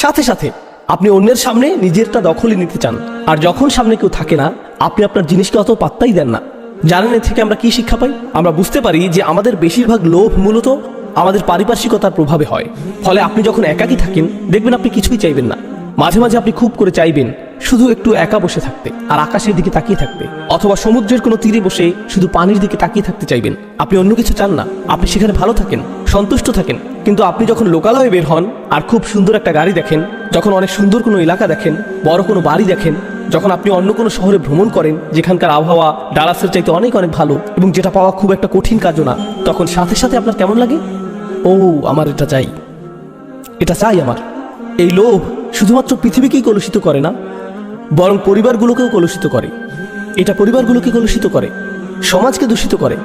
সাথে সাথে আপনি অন্যের সামনে নিজেরটা দখলে নিতে চান। আর যখন সামনে কেউ থাকে না, আপনি আপনার জিনিসকে অত পাত্তাই দেন না। জানেন এর থেকে আমরা কি শিক্ষা পাই? আমরা বুঝতে পারি যে আমাদের বেশিরভাগ লোভ মূলত আমাদের পারিপার্শ্বিকতার প্রভাবে হয়। ফলে আপনি যখন একাকী থাকেন, দেখবেন আপনি কিছুই চাইবেন না। মাঝে মাঝে আপনি খুব করে চাইবেন শুধু একটু একা বসে থাকতে আর আকাশের দিকে তাকিয়ে থাকতে। অথবা সমুদ্রের কোনো তীরে বসে শুধু পানির দিকে তাকিয়ে থাকতে চাইবেন। আপনি অন্য কিছু চান না। আপনি সেখানে ভালো থাকেন, সন্তুষ্ট থাকেন। কিন্তু আপনি যখন লোকালয়ে বের হন আর খুব সুন্দর একটা গাড়ি দেখেন, যখন অনেক সুন্দর কোনো এলাকা দেখেন, বড় কোনো বাড়ি দেখেন, যখন আপনি অন্য কোনো শহরে ভ্রমণ করেন, যেখানকার আবহাওয়া ডালাসের চাইতে অনেক অনেক ভালো এবং যেটা পাওয়া খুব একটা কঠিন কাজও না, তখন সাথে সাথে আপনার কেমন লাগে? ও, আমার এটা চাই। এটা চাই আমার। এই লোভ শুধুমাত্র পৃথিবীকেই কলুষিত করে না, বরং পরিবারগুলোকেও কলুষিত করে। এটা পরিবারগুলোকে কলুষিত করে, সমাজকে দূষিত করে।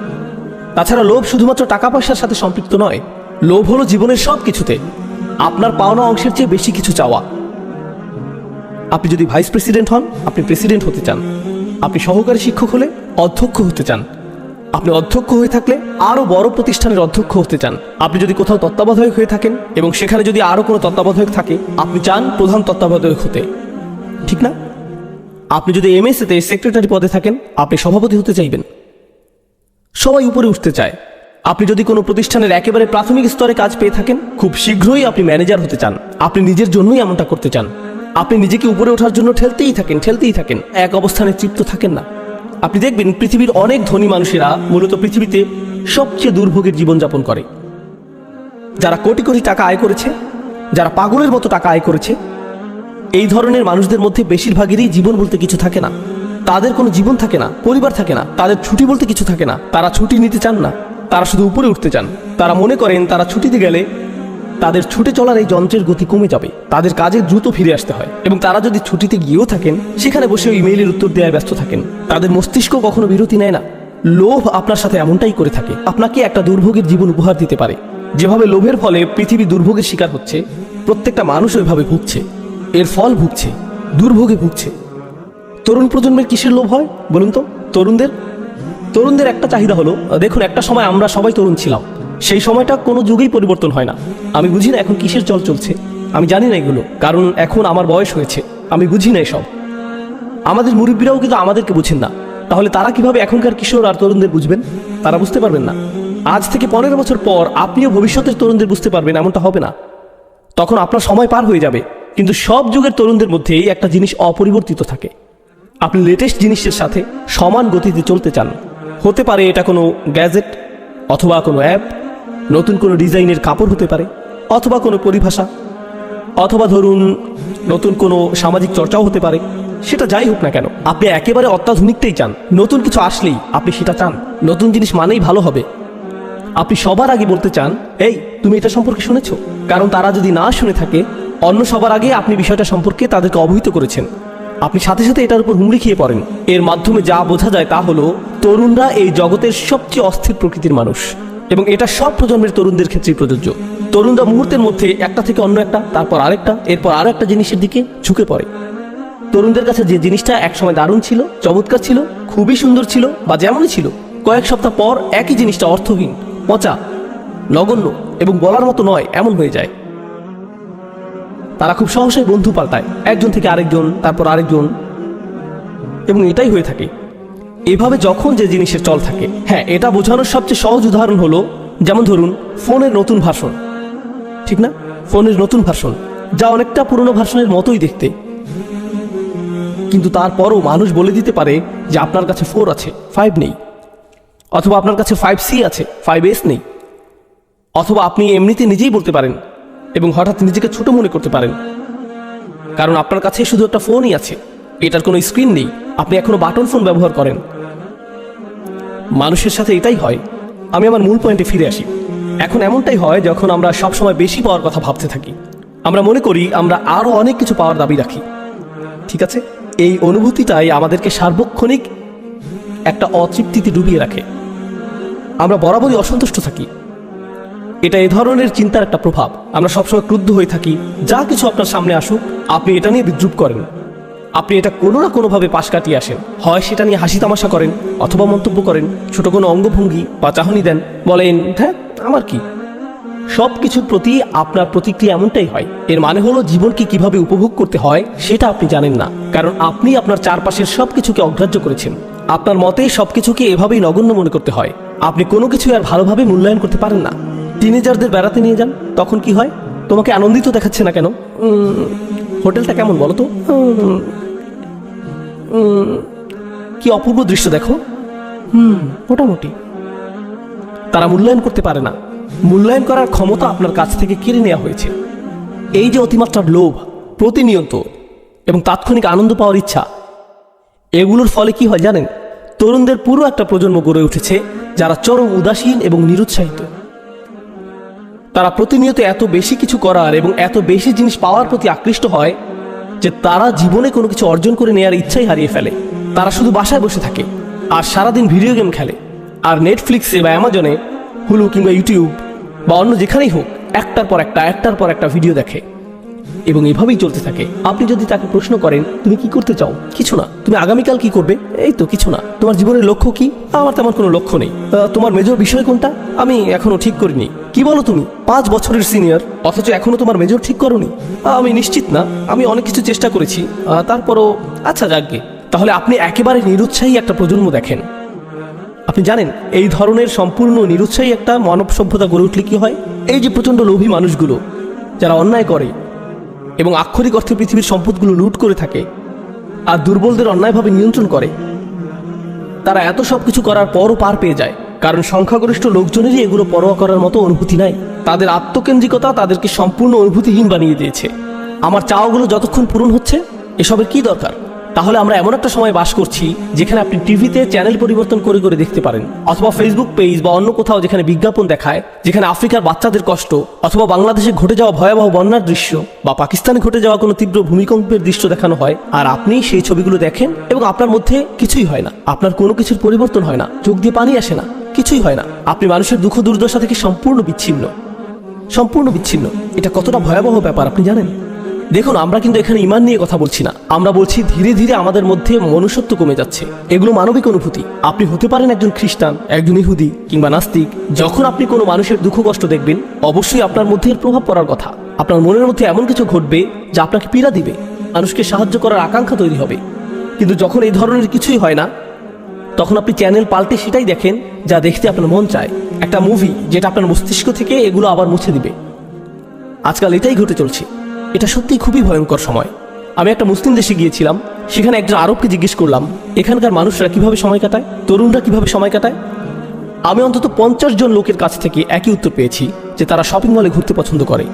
তাছাড়া লোভ শুধুমাত্র টাকা পয়সার সাথে সম্পৃক্ত নয় লোভ হলো জীবনের সব কিছুতে আপনার পাওনা অংশের চেয়ে বেশি কিছু চাওয়া। আপনি যদি ভাইস প্রেসিডেন্ট হন, আপনি প্রেসিডেন্ট হতে চান। আপনি সহকারী শিক্ষক হলে অধ্যক্ষ হতে চান। আপনি অধ্যক্ষ হয়ে থাকলে আরও বড় প্রতিষ্ঠানের অধ্যক্ষ হতে চান। আপনি যদি কোথাও তত্ত্বাবধায়ক হয়ে থাকেন এবং সেখানে যদি আরও কোনো তত্ত্বাবধায়ক থাকে, আপনি চান প্রধান তত্ত্বাবধায়ক হতে। ঠিক না? আপনি যদি এমএসএতে সেক্রেটারি পদে থাকেন, আপনি সভাপতি হতে চাইবেন। সবাই উপরে উঠতে চায়। আপনি যদি কোনো প্রতিষ্ঠানের একেবারে প্রাথমিক স্তরে কাজ পেয়ে থাকেন, খুব শীঘ্রই আপনি ম্যানেজার হতে চান। আপনি নিজের জন্যই এমনটা করতে চান। আপনি নিজেকে উপরে ওঠার জন্য ঠেলতেই থাকেন ঠেলতেই থাকেন। এক অবস্থানে তৃপ্ত থাকেন না। আপনি দেখবেন পৃথিবীর অনেক ধনী মানুষেরা মূলত পৃথিবীতে সবচেয়ে দুর্ভোগের জীবনযাপন করে। যারা কোটি কোটি টাকা আয় করেছে, যারা পাগলের মতো টাকা আয় করেছে, এই ধরনের মানুষদের মধ্যে বেশিরভাগেরই জীবন বলতে কিছু থাকে না। তাদের কোনো জীবন থাকে না, পরিবার থাকে না, তাদের ছুটি বলতে কিছু থাকে না, তারা ছুটি নিতে চান না। তারা শুধু উপরে উঠতে চান। তারা মনে করেন তারা ছুটিতে গেলে তাদের ছুটে চলার এই যন্ত্রের গতি কমে যাবে। তাদের কাজে দ্রুত ফিরে আসতে হয় এবং তারা যদি ছুটিতে গিয়েও থাকেন, সেখানে বসে ইমেইলের উত্তর দেওয়ায় ব্যস্ত থাকেন। তাদের মস্তিষ্ক কখনো বিরতি নেয় না। লোভ আপনার সাথে এমনটাই করে থাকে। আপনাকে একটা দুর্ভোগের জীবন উপহার দিতে পারে। যেভাবে লোভের ফলে পৃথিবী দুর্ভোগের শিকার হচ্ছে, প্রত্যেকটা মানুষ ওইভাবে ভুগছে। এর ফল ভুগছে, দুর্ভোগে ভুগছে। তরুণ প্রজন্মের কিসের লোভ হয় বলুন তো? তরুণদের তরুণদের একটা চাহিদা হলো, দেখুন, একটা সময় আমরা সবাই তরুণ ছিলাম। সেই সময়টা কোনো যুগেই পরিবর্তন হয় না। আমি বুঝি না এখন কিসের চল চলছে। আমি জানি না এগুলো, কারণ এখন আমার বয়স হয়েছে। আমি বুঝি না এসব। আমাদের মুরব্বীরাও কিন্তু আমাদেরকে বুঝেন না। তাহলে তারা কীভাবে এখনকার কিশোর আর তরুণদের বুঝবেন? তারা বুঝতে পারবেন না। আজ থেকে পনেরো বছর পর আপনিও ভবিষ্যতের তরুণদের বুঝতে পারবেন, এমনটা হবে না। তখন আপনার সময় পার হয়ে যাবে। কিন্তু সব যুগের তরুণদের মধ্যেই একটা জিনিস অপরিবর্তিত থাকে। আপনি লেটেস্ট জিনিসের সাথে সমান গতিতে চলতে চান। হতে পারে এটা কোনো গ্যাজেট অথবা কোনো অ্যাপ, নতুন কোনো ডিজাইনের কাপড় হতে পারে, অথবা কোনো পরিভাষা, অথবা ধরুন নতুন কোনো সামাজিক চর্চাও হতে পারে, সেটা যাই হোক না কেন। আপনি একেবারে অত্যাধুনিকটাই চান। নতুন কিছু আসলেই আপনি সেটা চান। নতুন জিনিস মানেই ভালো হবে। আপনি সবার আগে বলতে চান, এই, তুমি এটা সম্পর্কে শুনেছ? কারণ তারা যদি না শুনে থাকে, অন্য সবার আগে আপনি বিষয়টা সম্পর্কে তাদেরকে অবহিত করেছেন। আপনি সাথে সাথে এটার উপর হুমড়ি খেয়ে পড়েন। এর মাধ্যমে যা বোঝা যায় তা হলো, তরুণরা এই জগতের সবচেয়ে অস্থির প্রকৃতির মানুষ। এবং এটা সব প্রজন্মের তরুণদের ক্ষেত্রেই প্রযোজ্য। তরুণরা মুহূর্তের মধ্যে একটা থেকে অন্য একটা, তারপর আরেকটা, এরপর আরও একটা জিনিসের দিকে ঝুঁকে পড়ে। তরুণদের কাছে যে জিনিসটা একসময় দারুণ ছিল, চমৎকার ছিল, খুবই সুন্দর ছিল বা যেমনই ছিল, কয়েক সপ্তাহ পর একই জিনিসটা অর্থহীন, পচা, নগণ্য এবং বলার মতো নয়, এমন হয়ে যায়। তারা খুব সহসাই বন্ধু পাল্টায়। একজন থেকে আরেকজন, তারপর আরেকজন। এবং এটাই হয়ে থাকে। এভাবে যখন যে জিনিসের চল থাকে হ্যাঁ এটা বোঝানোর সবচেয়ে সহজ উদাহরণ হলো, যেমন ধরুন, ফোনের নতুন ভার্সন ঠিক না? ফোনের নতুন ভার্সন যা অনেকটা পুরনো ভার্সনের মতোই দেখতে। কিন্তু তারপরও মানুষ বলে দিতে পারে যে আপনার কাছে ফোর আছে ফাইভ নেই। অথবা আপনার কাছে ফাইভ সি আছে ফাইভ এস নেই। অথবা আপনি এমনিতে নিজেই বলতে পারেন এবং হঠাৎ নিজেকে ছোট মনে করতে পারেন। কারণ আপনার কাছে শুধু একটা ফোনই আছে। এটার কোনো স্ক্রিন নেই। আপনি এখনও বাটন ফোন ব্যবহার করেন। মানুষের সাথে এটাই হয়। আমি আমার মূল পয়েন্টে ফিরে আসি। এখন এমনটাই হয় যখন আমরা সবসময় বেশি পাওয়ার কথা ভাবতে থাকি। আমরা মনে করি আমরা আরও অনেক কিছু পাওয়ার দাবি রাখি। ঠিক আছে? এই অনুভূতিটাই আমাদেরকে সার্বক্ষণিক একটা অতৃপ্তিতে ডুবিয়ে রাখে। আমরা বরাবরই অসন্তুষ্ট থাকি। এটা এ ধরনের চিন্তার একটা প্রভাব। আমরা সবসময় ক্রুদ্ধ হয়ে থাকি। যা কিছু আপনার সামনে আসুক, আপনি এটা নিয়ে বিদ্রুপ করেন। আপনি এটা কোনো না কোনোভাবে পাশ কাটিয়ে আসেন। হয় সেটা নিয়ে হাসি তামাশা করেন, অথবা মন্তব্য করেন, ছোট কোনো অঙ্গভঙ্গি বা চাহনি দেন, বলেন হ্যাঁ আমার কি? সব কিছুর প্রতি আপনার প্রতিক্রিয়া এমনটাই হয়। এর মানে হলো জীবনকে কীভাবে উপভোগ করতে হয়, সেটা আপনি জানেন না। কারণ আপনি আপনার চারপাশের সব কিছুকে অগ্রাহ্য করেছেন। আপনার মতে সব কিছুকে এভাবেই নগণ্য মনে করতে হয়। আপনি কোনো কিছু আর ভালোভাবে মূল্যায়ন করতে পারেন না। টিনেজারদের বেড়াতে নিয়ে যান, তখন কি হয়? তোমাকে আনন্দিত দেখাচ্ছে না কেন? হোটেলটা কেমন বলো তো? কি অপূর্ব দৃশ্য দেখো। হুম, মোটামুটি। তারা মূল্যায়ন করতে পারে না। মূল্যায়ন করার ক্ষমতা আপনার কাছ থেকে কেড়ে নেওয়া হয়েছে। এই যে অতিমাত্রার লোভ, প্রতিনিয়ত এবং তাৎক্ষণিক আনন্দ পাওয়ার ইচ্ছা, এগুলোর ফলে কি হয় জানেন? তরুণদের পুরো একটা প্রজন্ম গড়ে উঠেছে যারা চরম উদাসীন এবং নিরুৎসাহিত। তারা প্রতিনিয়ত এত বেশি কিছু করার এবং এত বেশি জিনিস পাওয়ার প্রতি আকৃষ্ট হয় যে তারা জীবনে কোনো কিছু অর্জন করে নেওয়ার ইচ্ছাই হারিয়ে ফেলে। তারা শুধু বাসায় বসে থাকে আর সারাদিন ভিডিও গেম খেলে। আর নেটফ্লিক্সে বা অ্যামাজনে হুলু কিংবা ইউটিউব বা অন্য যেখানেই হোক, একটার পর একটা, একটার পর একটা ভিডিও দেখে। এবং এভাবেই চলতে থাকে। আপনি যদি তাকে প্রশ্ন করেন, তুমি কি করতে চাও? কিছু না। তুমি আগামীকাল কি করবে? এই তো, কিছু না। তোমার জীবনের লক্ষ্য কি? আমার তেমন কোনো লক্ষ্য নেই। তোমার মেজর বিষয় কোনটা? আমি এখনও ঠিক করিনি। কি বলো তুমি? পাঁচ বছরের সিনিয়র অথচ এখনও তোমার মেজর ঠিক করনি। আমি নিশ্চিত না, আমি অনেক কিছু চেষ্টা করেছি তারপরও আচ্ছা যাকগে। তাহলে আপনি একেবারে নিরুৎসাহী একটা প্রজন্ম দেখেন। আপনি জানেন, এই ধরনের সম্পূর্ণ নিরুৎসাহী একটা মানব সভ্যতা গড়ে উঠলে কি হয়? এই যে প্রচণ্ড লোভী মানুষগুলো, যারা অন্যায় করে এবং আক্ষরিক অর্থে পৃথিবীর সম্পদগুলো লুট করে থাকে আর দুর্বলদের অন্যায়ভাবে নিয়ন্ত্রণ করে, তারা এত সব কিছু করার পরও পার পেয়ে যায়। কারণ সংখ্যাগরিষ্ঠ লোকজনেরই এগুলো পরোয়া করার মতো অনুভূতি নাই। তাদের আত্মকেন্দ্রিকতা তাদেরকে সম্পূর্ণ অনুভূতিহীন বানিয়ে দিয়েছে। আমার চাওয়াগুলো যতক্ষণ পূরণ হচ্ছে, এসবের কি দরকার? তাহলে আমরা এমন একটা সময় বাস করছি, যেখানে আপনি টিভিতে চ্যানেল পরিবর্তন করে করে দেখতে পারেন, অথবা ফেসবুক পেজ বা অন্য কোথাও যেখানে বিজ্ঞাপন দেখায়, যেখানে আফ্রিকার বাচ্চাদের কষ্ট, অথবা বাংলাদেশে ঘটে যাওয়া ভয়াবহ বন্যার দৃশ্য, বা পাকিস্তানে ঘটে যাওয়া কোনো তীব্র ভূমিকম্পের দৃশ্য দেখানো হয়, আর আপনি সেই ছবিগুলো দেখেন, এবং আপনার মধ্যে কিছুই হয় না। আপনার কোনো কিছুর পরিবর্তন হয় না। চোখ দিয়ে পানি আসে না। কিছুই হয় না। আপনি মানুষের দুঃখ দুর্দশা থেকে সম্পূর্ণ বিচ্ছিন্ন। সম্পূর্ণ বিচ্ছিন্ন। এটা কতটা ভয়াবহ ব্যাপার, আপনি জানেন? দেখুন, আমরা কিন্তু এখানে ইমান নিয়ে কথা বলছি না। আমরা বলছি ধীরে ধীরে আমাদের মধ্যে মনুষ্যত্ব কমে যাচ্ছে। এগুলো মানবিক অনুভূতি। আপনি হতে পারেন একজন খ্রিস্টান, একজন ইহুদি কিংবা নাস্তিক। যখন আপনি কোনো মানুষের দুঃখ কষ্ট দেখবেন, অবশ্যই আপনার মধ্যে এর প্রভাব পড়ার কথা। আপনার মনের মধ্যে এমন কিছু ঘটবে যা আপনাকে পীড়া দিবে। মানুষকে সাহায্য করার আকাঙ্ক্ষা তৈরি হবে। কিন্তু যখন এই ধরনের কিছুই হয় না তখন আপনি চ্যানেল পাল্টে সেটাই দেখেন, যা দেখতে আপনার মন চায়। একটা মুভি যেটা আপনার মস্তিষ্ক থেকে এগুলো আবার মুছে দিবে। আজকাল এটাই ঘটে চলছে। এটা সত্যিই খুবই ভয়ঙ্কর সময়। আমি একটা মুসলিম দেশে গিয়েছিলাম, সেখানে একজন আরবকে জিজ্ঞেস করলাম, এখানকার মানুষরা কীভাবে সময় কাটায়? তরুণরা কীভাবে সময় কাটায়? আমি অন্তত পঞ্চাশ জন লোকের কাছ থেকে একই উত্তর পেয়েছি, যে তারা শপিং মলে ঘুরতে পছন্দ করে।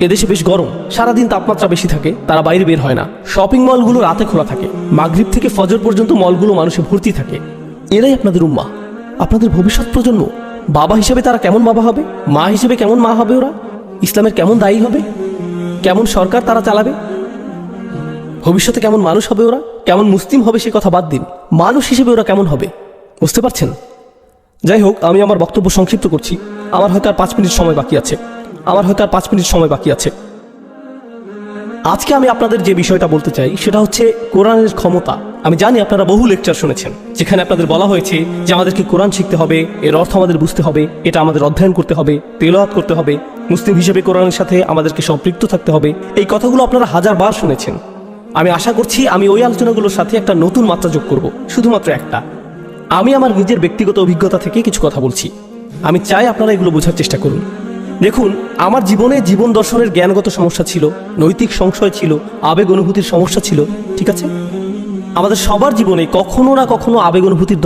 এদেশে বেশ গরম। সারাদিন তাপমাত্রা বেশি থাকে, তারা বাইরে বের হয় না। শপিং মলগুলো রাতে খোলা থাকে। মাগরিব থেকে ফজর পর্যন্ত মলগুলো মানুষে ভর্তি থাকে। এরাই আপনাদের উম্মা আপনাদের ভবিষ্যৎ প্রজন্ম। বাবা হিসেবে তারা কেমন বাবা হবে? মা হিসেবে কেমন মা হবে ওরা? ইসলামের কেমন দায়ী হবে? কেমন সরকার তারা চালাবে? ভবিষ্যতে কেমন মানুষ হবে ওরা? কেমন মুসলিম হবে সে কথা বাদ দিন। মানুষ হিসেবে ওরা কেমন হবে? বুঝতে পারছেন? যাই হোক, আমি আমার বক্তব্য সংক্ষিপ্ত করছি। আমার হয়তো আর পাঁচ মিনিট সময় বাকি আছে। আমার হয়তো আর পাঁচ মিনিট সময় বাকি আছে। আজকে আমি আপনাদের যে বিষয়টা বলতে চাই, সেটা হচ্ছে কোরআনের ক্ষমতা। আমি জানি আপনারা বহু লেকচার শুনেছেন, যেখানে আপনাদের বলা হয়েছে যে আমাদেরকে কোরআন শিখতে হবে, এর অর্থ আমাদের বুঝতে হবে, এটা আমাদের অধ্যয়ন করতে হবে, তেলাওয়াত করতে হবে, মুসলিম হিসেবে কোরআনের সাথে আমাদেরকে সম্পৃক্ত থাকতে হবে। এই কথাগুলো আপনারা হাজারবার শুনেছেন। আমি আশা করছি আমি ওই আলোচনাগুলোর সাথে একটা নতুন মাত্রা যোগ করব, শুধুমাত্র একটা। আমি আমার নিজের ব্যক্তিগত অভিজ্ঞতা থেকে কিছু কথা বলছি। আমি চাই আপনারা এগুলো বোঝার চেষ্টা করুন। দেখুন, আমার জীবনে জীবন দর্শনের জ্ঞানগত সমস্যা ছিল, নৈতিক সংশয় ছিল, আবেগ অনুভূতির সমস্যা ছিল, ঠিক আছে? আমাদের সবার জীবনে কখনো না কখনো আবেগ অনুভূতির